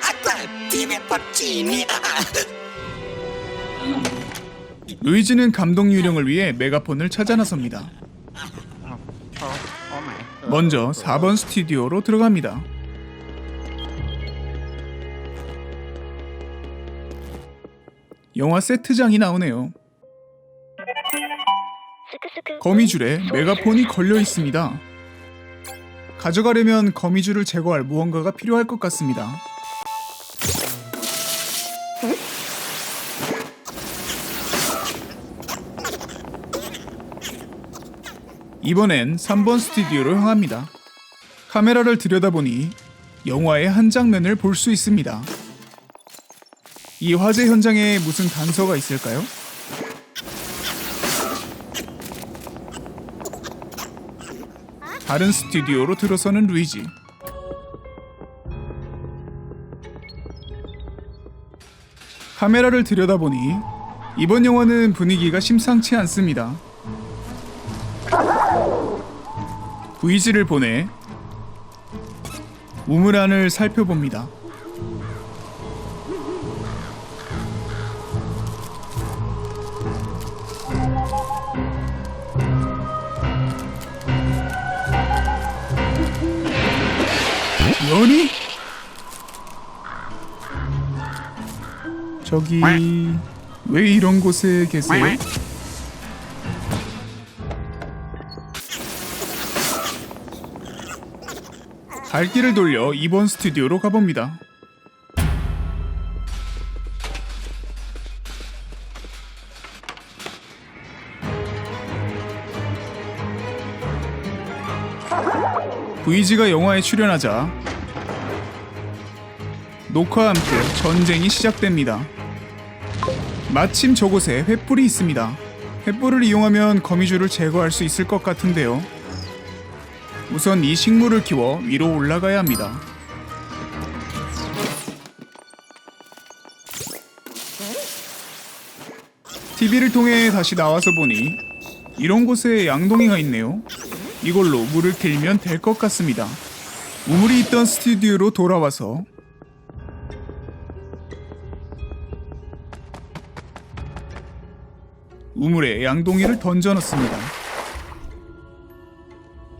아까 비빔밥집입니다. 루이지는 감동 요령을 위해 메가폰을 찾아 나섭니다. 먼저 4번 스튜디오로 들어갑니다. 영화 세트장이 나오네요. 거미줄에 메가폰이 걸려 있습니다. 가져가려면 거미줄을 제거할 무언가가 필요할 것 같습니다. 이번엔 3번 스튜디오로 향합니다. 카메라를 들여다보니 영화의 한 장면을 볼 수 있습니다. 이 화재 현장에 무슨 단서가 있을까요? 다른 스튜디오로 들어서는 루이지. 카메라를 들여다보니 이번 영화는 분위기가 심상치 않습니다. VG를 보내 우물 안을 살펴봅니다. 연이? 저기 왜 이런 곳에 계세요? 갈 길을 돌려 2번 스튜디오로 가봅니다. VG가 영화에 출연하자 녹화와 함께 전쟁이 시작됩니다. 마침 저곳에 횃불이 있습니다. 횃불을 이용하면 거미줄을 제거할 수 있을 것 같은데요. 우선 이 식물을 키워 위로 올라가야 합니다. TV를 통해 다시 나와서 보니 이런 곳에 양동이가 있네요. 이걸로 물을 길면 될 것 같습니다. 우물이 있던 스튜디오로 돌아와서 우물에 양동이를 던져 넣습니다.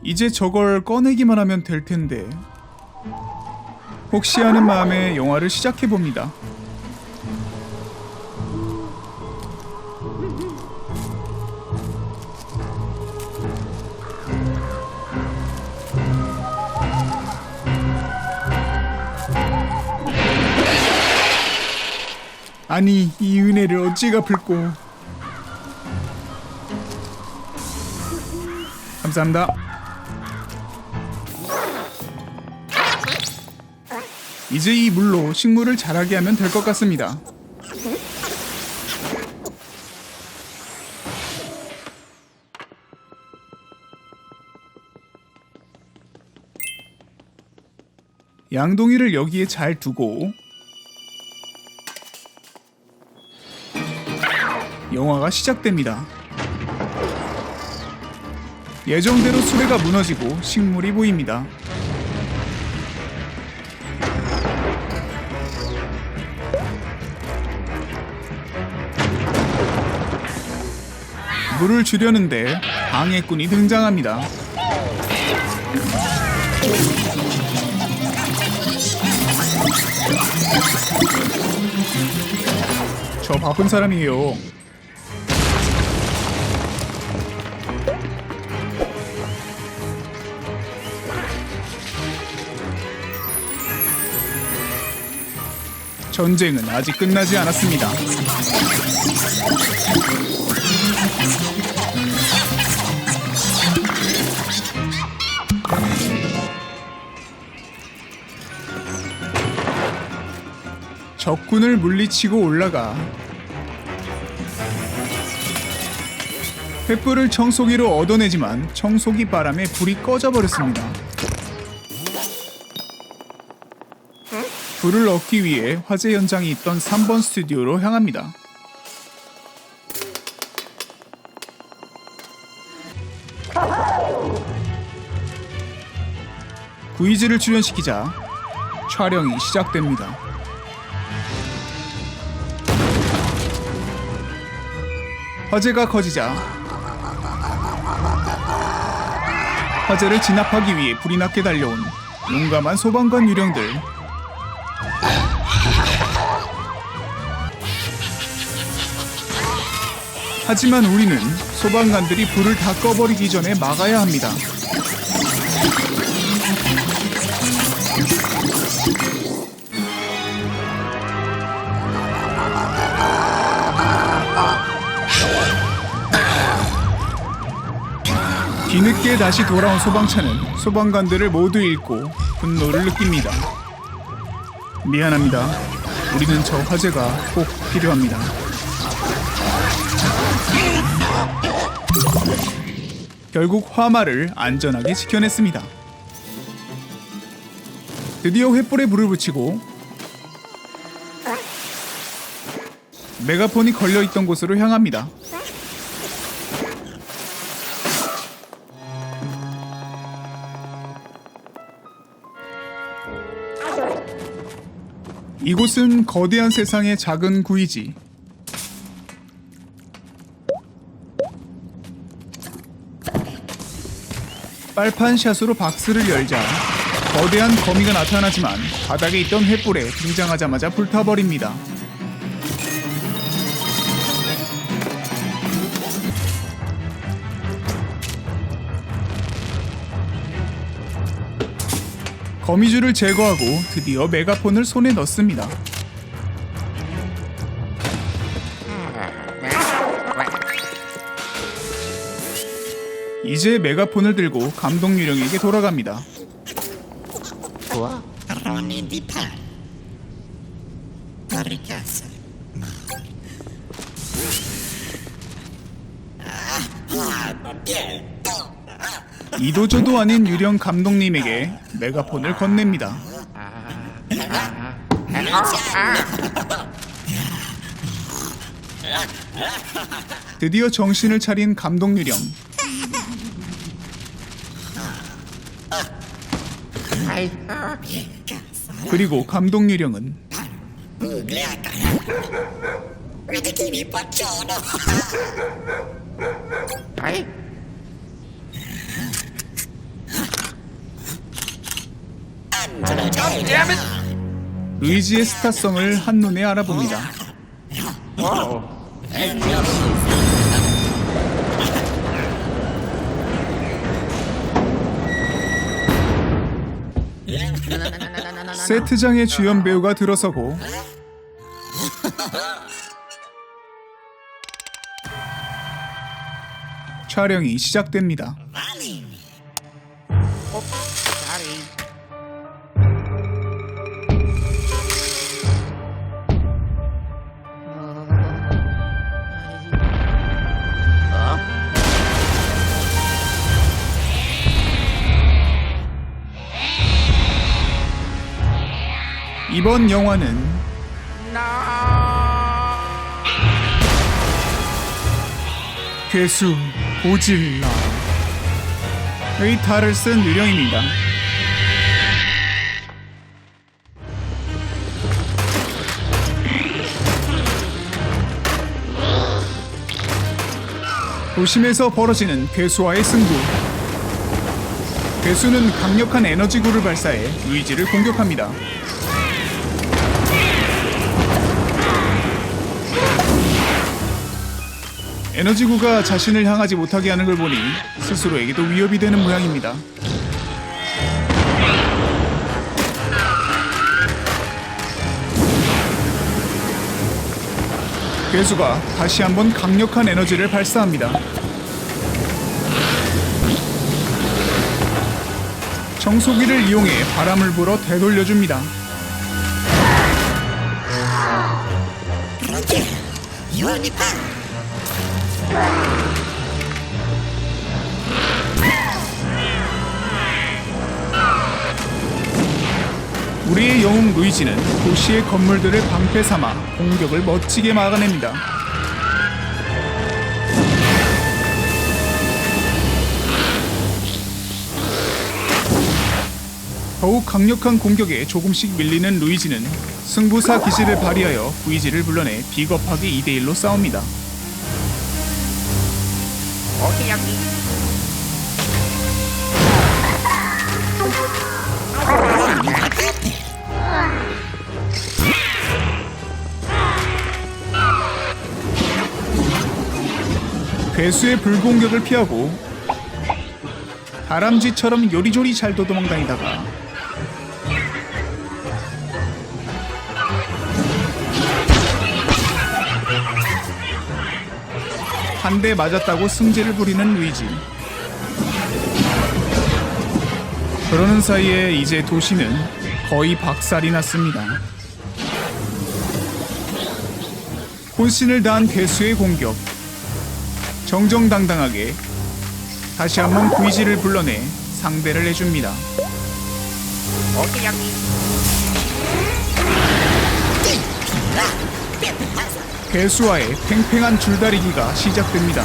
이제 저걸 꺼내기만 하면 될 텐데. 혹시 하는 마음에 영화를 시작해 봅니다. 아니 이 은혜를 어찌 갚을꼬 감사합니다 이제 이 물로 식물을 자라게 하면 될 것 같습니다 양동이를 여기에 잘 두고 영화가 시작됩니다. 예정대로 수레가 무너지고 식물이 보입니다. 물을 주려는데 방해꾼이 등장합니다. 저 바쁜 사람이에요. 전쟁은 아직 끝나지 않았습니다. 적군을 물리치고 올라가 횃불을 청소기로 얻어내지만 청소기 바람에 불이 꺼져버렸습니다. 불을 얻기 위해 화재 현장이 있던 3번 스튜디오로 향합니다. 구이즈를 출연시키자 촬영이 시작됩니다. 화재가 커지자 화재를 진압하기 위해 불이 나게 달려온 용감한 소방관 유령들 하지만 우리는 소방관들이 불을 다 꺼버리기 전에 막아야 합니다. 뒤늦게 다시 돌아온 소방차는 소방관들을 모두 잃고 분노를 느낍니다. 미안합니다. 우리는 저 화재가 꼭 필요합니다. 결국 화마를 안전하게 지켜냈습니다. 드디어 횃불에 불을 붙이고 메가폰이 걸려있던 곳으로 향합니다. 이곳은 거대한 세상의 작은 구이지. 빨판 샷으로 박스를 열자 거대한 거미가 나타나지만 바닥에 있던 횃불에 등장하자마자 불타버립니다. 거미줄을 제거하고 드디어 메가폰을 손에 넣습니다. 이제 메가폰을 들고 감독 유령에게 돌아갑니다. Roni di Pan. Torricasa. Ah, bien. 이도저도 아닌 유령 감독님에게 메가폰을 건넵니다. 드디어 정신을 차린 감독 유령. 그리고 감독 유령은! 의지의 스타성을 한눈에 알아봅니다. 세트장의 주연 배우가 들어서고 촬영이 시작됩니다. 이번 영화는 괴수 고질라 의 탈을 쓴 유령입니다. 도심에서 벌어지는 괴수와의 승부. 괴수는 강력한 에너지구를 발사해 의지를 공격합니다. 에너지구가 자신을 향하지 못하게 하는 걸 보니 스스로에게도 위협이 되는 모양입니다. 괴수가 다시 한번 강력한 에너지를 발사합니다. 청소기를 이용해 바람을 불어 되돌려줍니다. Pan. 우리의 영웅 루이지는 도시의 건물들을 방패 삼아 공격을 멋지게 막아냅니다. 더욱 강력한 공격에 조금씩 밀리는 루이지는 승부사 기질을 발휘하여 구이지를 불러내 비겁하게 2대1로 싸웁니다. 오케이 여기. 괴수의 불공격을 피하고 다람쥐처럼 요리조리 잘 도도망다니다가 한대 맞았다고 승질을 부리는 루이지. 그러는 사이에 이제 도시는 거의 박살이 났습니다. 혼신을 다한 괴수의 공격. 정정당당하게 다시 한번 구이지를 불러내 상대를 해줍니다. 오케이 여기 괴수와의 팽팽한 줄다리기가 시작됩니다.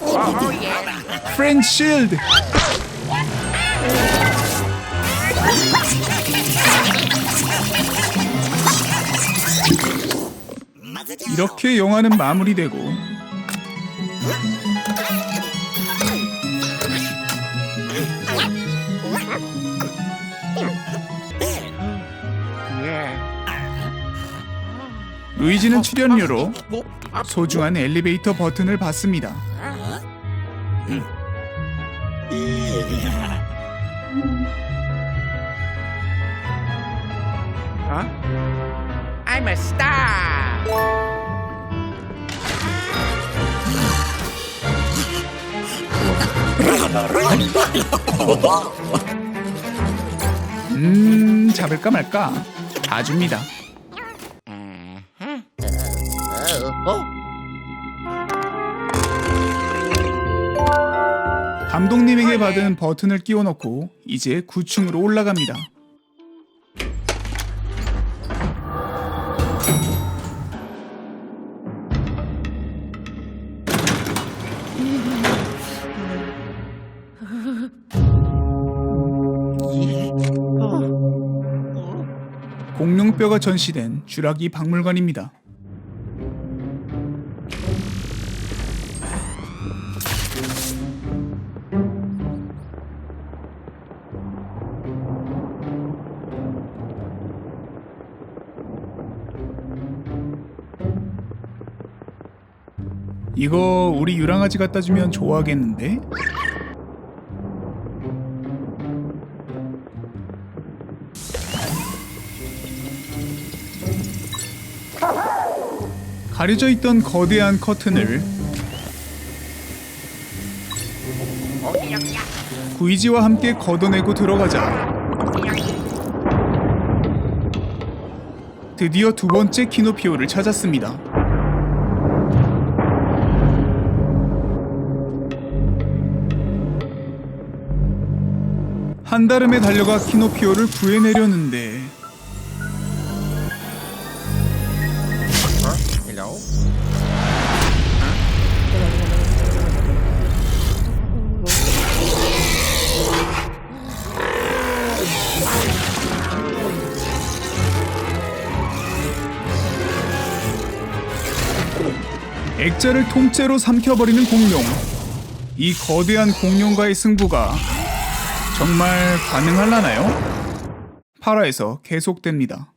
오예 프렌치 실드! 이렇게 영화는 마무리되고 루이지는 출연료로 소중한 엘리베이터 버튼을 받습니다. 어? I'm a star 음, 잡을까 말까? 다 줍니다. 감독님에게 받은 버튼을 끼워 넣고 이제 9층으로 올라갑니다. 공룡뼈가 전시된 쥐라기 박물관입니다. 이거 우리 유랑아지 갖다 주면 좋아하겠는데? 가려져 있던 거대한 커튼을 구이지와 함께 걷어내고 들어가자 드디어 두 번째 키노피오를 찾았습니다. 한달음에 달려가 키노피오를 구해내려는데 액자를 통째로 삼켜버리는 공룡. 이 거대한 공룡과의 승부가 정말 가능할라나요? 8화에서 계속됩니다.